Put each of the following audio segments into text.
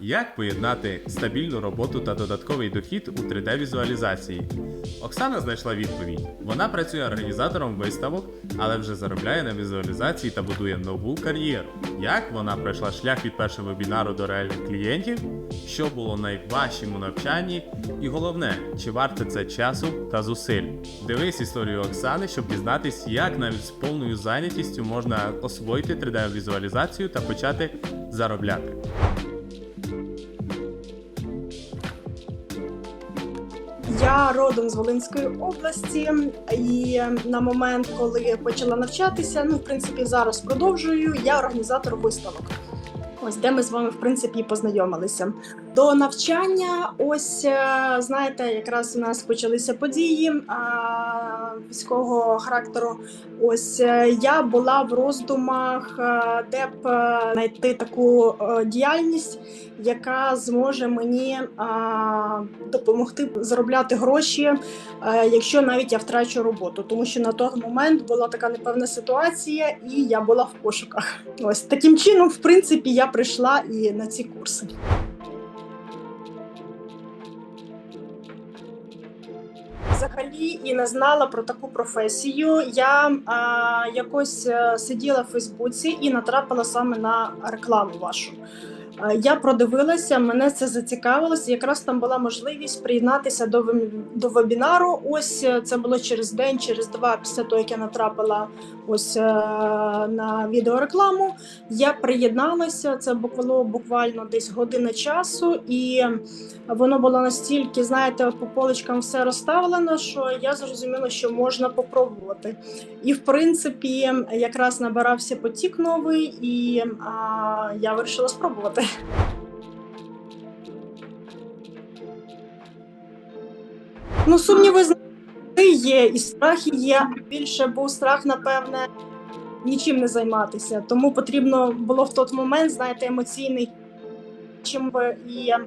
Як поєднати стабільну роботу та додатковий дохід у 3D-візуалізації? Оксана знайшла відповідь. Вона працює організатором виставок, але вже заробляє на візуалізації та будує нову кар'єру. Як вона пройшла шлях від першого вебінару до реальних клієнтів? Що було найважчим у навчанні? І головне, чи варте це часу та зусиль? Дивись історію Оксани, щоб дізнатись, як навіть з повною зайнятістю можна освоїти 3D-візуалізацію та почати заробляти. Я родом з Волинської області, і на момент, коли почала навчатися, ну в принципі зараз продовжую. Я організатор виставок. Ось де ми з вами в принципі познайомилися. До навчання, ось е, знаєте, якраз у нас почалися події військового характеру. Ось е, я була в роздумах, е, де б е, знайти таку діяльність, яка зможе мені допомогти заробляти гроші, якщо навіть я втрачу роботу. Тому що на той момент була така непевна ситуація, і я була в пошуках. Ось таким чином, в принципі, я прийшла і на ці курси. Взагалі і не знала про таку професію. Я а, якось е, сиділа в Фейсбуці і натрапила саме на рекламу вашу. Е, Я продивилася, мене це зацікавилося. Якраз там була можливість приєднатися до до вебінару. Ось е, це було через день, через два після того, як я натрапила ось е, на відеорекламу. Я приєдналася. Це було буквально десь година часу, і воно було настільки, знаєте, по поличкам все розставлено, що я зрозуміла, що можна попробувати. І в принципі, якраз набирався потік новий, і а, я вирішила спробувати. Ну, сумніви є, і страхи є. Більше був страх, напевне, нічим не займатися. Тому потрібно було в той момент, знаєте, емоційний чим би і е,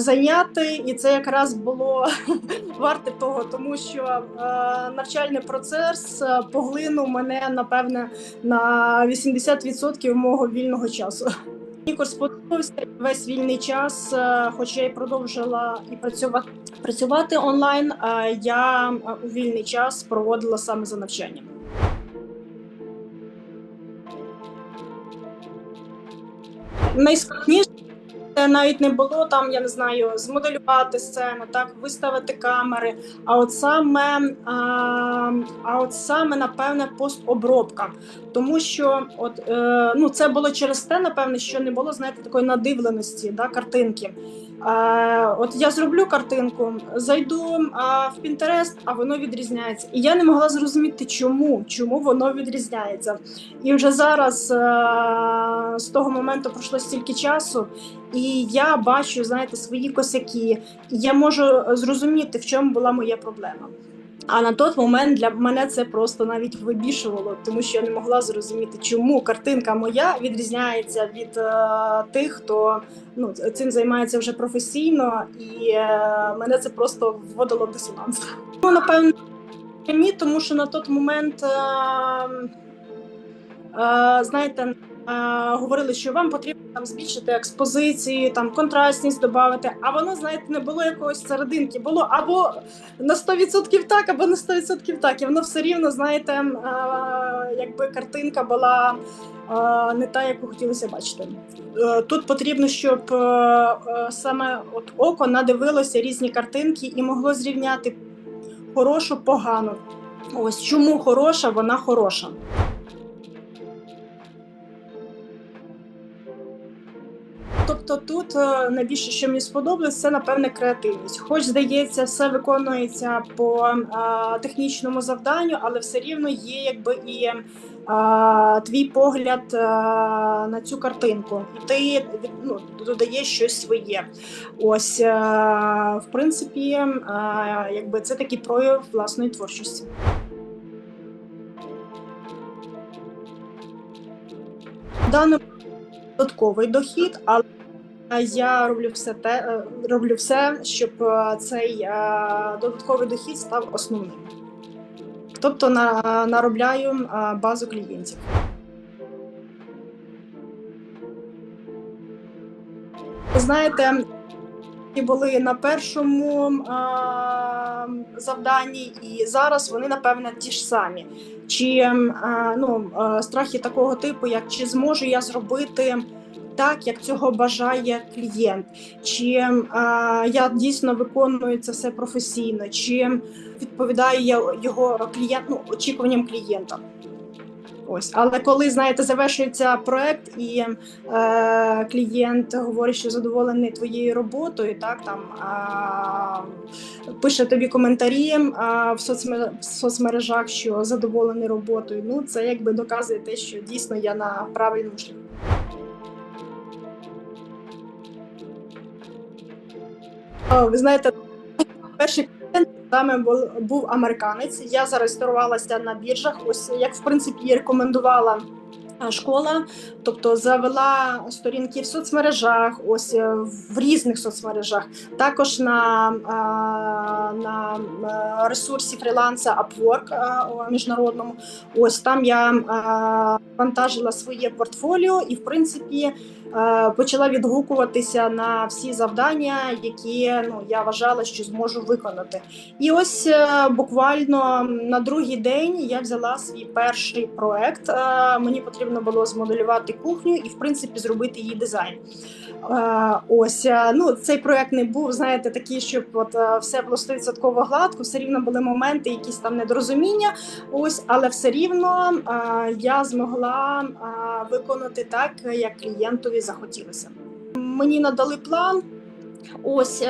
зайняти. І це якраз було варте того, тому що е, навчальний процес е, поглинув мене, напевне, на 80% мого вільного часу. Мені сподобався весь вільний час, е, хоча я й продовжила і працювати працювати онлайн. е, Я е, у вільний час проводила саме за навчанням. Найскладніше це навіть не було там, я не знаю, змоделювати сцену, так виставити камери. А от саме, а, а от саме напевне постобробка. Тому що от, е, ну, це було через те, напевне, що не було знаєте, такої надивленості да, картинки. Е, от я зроблю картинку, зайду в Pinterest, а воно відрізняється. І я не могла зрозуміти, чому, чому воно відрізняється. І вже зараз е, з того моменту пройшло стільки часу, і я бачу, знаєте, свої косяки, і я можу зрозуміти, в чому була моя проблема. А на той момент для мене це просто навіть вибішувало, тому що я не могла зрозуміти, чому картинка моя відрізняється від е, тих, хто ну, цим займається вже професійно, і е, мене це просто вводило в дисонанс. Ну, напевно, ні, тому що на той момент, е, е, знаєте, говорили, що вам потрібно там збільшити експозиції, там контрастність додати, а воно, знаєте, не було якоїсь серединки. Було або на 100% так, або на 100% так. І воно все рівно, знаєте, е, якби картинка була е, не та, яку хотілося бачити. Е, Тут потрібно, щоб е, е, саме от око надивилося різні картинки і могло зрівняти хорошу, погану. Ось чому хороша, вона хороша. Тобто тут е, найбільше, що мені сподобалось, це напевне креативність. Хоч здається, все виконується по е, технічному завданню, але все рівно є якби і е, твій погляд е, на цю картинку, і ти ну, додаєш щось своє. Ось, е, в принципі, е, якби це такий прояв власної творчості. Даний додатковий дохід, але я роблю все те, е, роблю все, щоб е, цей е, додатковий дохід став основним. Тобто на, наробляю базу клієнтів. Ви знаєте, були на першому завданні, і зараз вони напевне ті ж самі. Чи ну, страхи такого типу, як чи зможу я зробити так, як цього бажає клієнт, чи а, я дійсно виконую це все професійно, чи відповідаю я його клієнт, ну, очікуванням клієнта. Ось, але коли знаєте, завершується проект, і е, клієнт говорить, що задоволений твоєю роботою, так там е, пише тобі коментарі е, в соцмережах, що задоволений роботою. Ну це якби доказує те, що дійсно я на правильному шляху. Ви знаєте, перший клієнт саме був, американець. Я зареєструвалася на біржах. Ось як в принципі рекомендувала школа, тобто завела сторінки в соцмережах, ось е, в різних соцмережах, також на, на е, ресурсі фріланса Upwork міжнародному. Ось там я вантажила своє портфоліо і, в принципі, е, почала відгукуватися на всі завдання, які ну я вважала, що зможу виконати. І ось е, буквально на другий день я взяла свій перший проект. Е, Мені потрібно було змоделювати кухню і, в принципі, зробити її дизайн. Е, Ось е, ну цей проект не був, знаєте, такий, щоб от е, все було 100% гладко. Все рівно були моменти, якісь там недорозуміння. Ось, але все рівно е, я змогла е, виконати так, як клієнтові захотілося. Мені надали план. Ось е,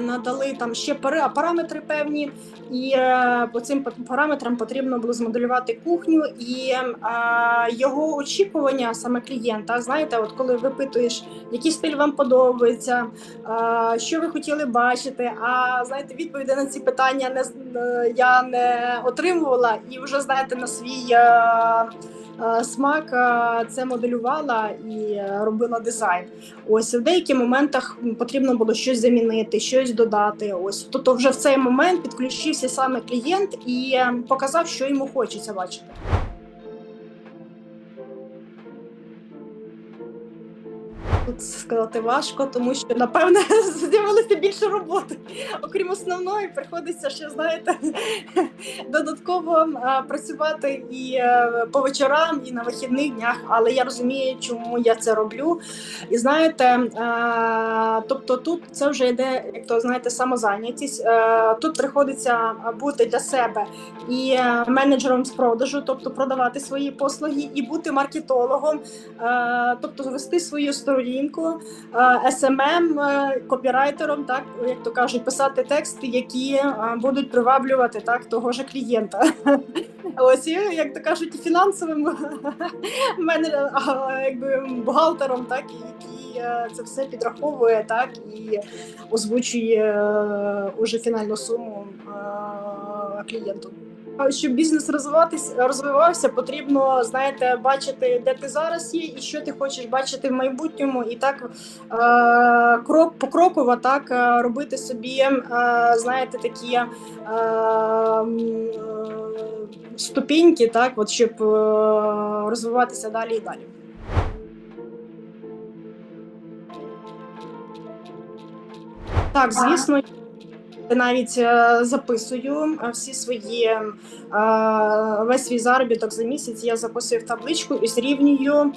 надали там ще параметри певні, і е, по цим параметрам потрібно було змоделювати кухню і е, його очікування саме клієнта. Знаєте, от коли випитуєш, який стиль вам подобається, що ви хотіли бачити. А знаєте, відповіді на ці питання не я не отримувала, і вже знаєте на свій. Е, Смак е, це моделювала і е, робила дизайн. Ось в деяких моментах потрібно було щось замінити, щось додати. Ось тобто, вже в цей момент підключився саме клієнт і е, показав, що йому хочеться бачити. Сказати важко, тому що напевне з'явилося більше роботи. Окрім основної, приходиться ще знаєте додатково працювати і е, по вечорам, і на вихідних днях. Але я розумію, чому я це роблю. І знаєте, тобто тут це вже йде, як то знаєте, самозайнятість. Е, Тут приходиться бути для себе і е, менеджером з продажу, тобто продавати свої послуги, і бути маркетологом, тобто вести свою сторінку, е, SMM, е, копірайтером, так як то кажуть, писати тексти, які е, будуть приваблювати так того ж клієнта. Ось і, як то кажуть, фінансовим мене якби бухгалтером, так і який е, це все підраховує, так і озвучує е, уже фінальну суму е, клієнту. Щоб бізнес розвиватися розвивався, потрібно знаєте, бачити, де ти зараз є, і що ти хочеш бачити в майбутньому, і так е, крок покроково так е, робити собі, е, знаєте, такі е, е, ступіньки, так, от щоб е, розвиватися далі і далі. Так, звісно, навіть е, записую е, всі свої е, весь свій заробіток за місяць. Я записую в табличку і зрівнюю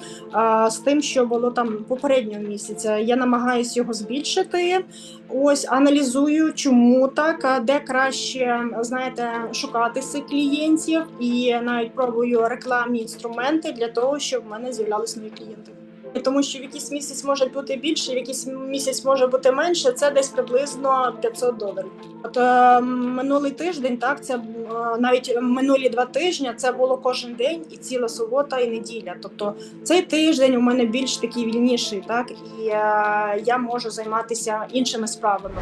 з тим, що було там попереднього місяця. Я намагаюся його збільшити. Ось аналізую, чому так, де краще знаєте шукати цих клієнтів, і навіть пробую рекламні інструменти для того, щоб в мене з'являлись нові клієнти. Тому що в якийсь місяць може бути більше, в якийсь місяць може бути менше. Це десь приблизно 500 доларів. От е, минулий тиждень, так це е, навіть минулі два тижні. Це було кожен день і ціла субота і неділя. Тобто цей тиждень у мене більш такий вільніший, так і е, я можу займатися іншими справами.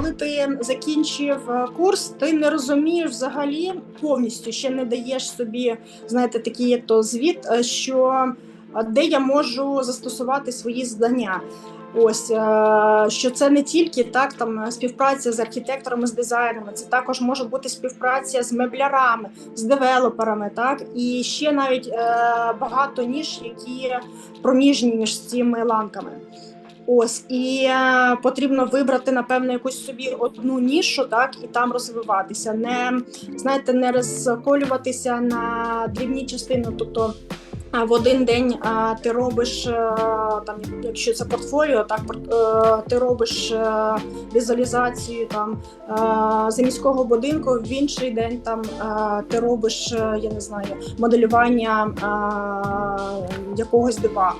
Коли ти закінчив е, курс, ти не розумієш взагалі повністю, ще не даєш собі, знаєте, такий як то звіт, е, що е, де я можу застосувати свої знання. Ось що це не тільки так, там співпраця з архітекторами, з дизайнерами, це також може бути співпраця з меблярами, з девелоперами, так і ще навіть багато ніж, які проміжні між цими ланками. Ось і е, потрібно вибрати напевно якусь собі одну нішу, так і там розвиватися. Не знаєте, не розколюватися на дрібні частини. Тобто а, в один день а, ти робиш е, там, якщо це портфоліо, так е, ти робиш е, візуалізацію там е, за міського будинку. В інший день там е, ти робиш, е, я не знаю, моделювання е, якогось дива.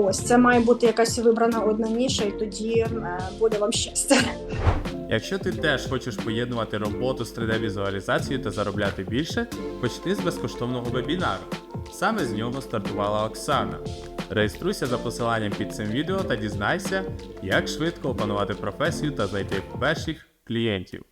Ось це має бути якась вибрана одна ніша, і тоді е, буде вам щастя. Якщо ти теж хочеш поєднувати роботу з 3D-візуалізацією та заробляти більше, почни з безкоштовного вебінару. Саме з нього стартувала Оксана. Реєструйся за посиланням під цим відео та дізнайся, як швидко опанувати професію та знайти перших клієнтів.